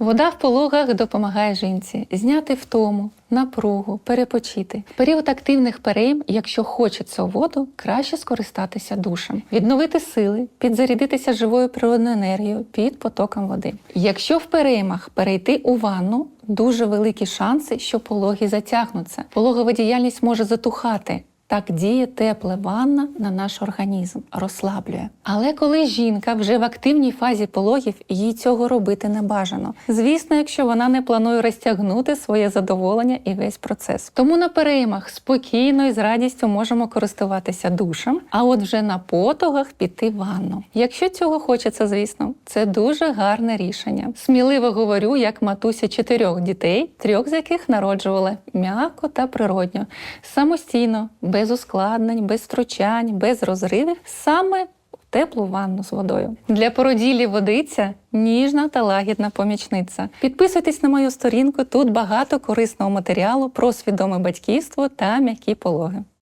Вода в пологах допомагає жінці зняти втому, напругу, перепочити. В період активних перейм, якщо хочеться воду, краще скористатися душем, відновити сили, підзарядитися живою природною енергією під потоком води. Якщо в переймах перейти у ванну, дуже великі шанси, що пологи затягнуться. Пологова діяльність може затухати. Так діє тепла ванна на наш організм, розслаблює. Але коли жінка вже в активній фазі пологів, їй цього робити не бажано. Звісно, якщо вона не планує розтягнути своє задоволення і весь процес. Тому на переймах спокійно і з радістю можемо користуватися душем, а от вже на потогах піти в ванну. Якщо цього хочеться, звісно, це дуже гарне рішення. Сміливо говорю, як матуся чотирьох дітей, трьох з яких народжувала м'яко та природньо, самостійно, без ускладнень, без втручань, без розривів, саме в теплу ванну з водою. Для породілі водиця ніжна та лагідна помічниця. Підписуйтесь на мою сторінку. Тут багато корисного матеріалу про свідоме батьківство та м'які пологи.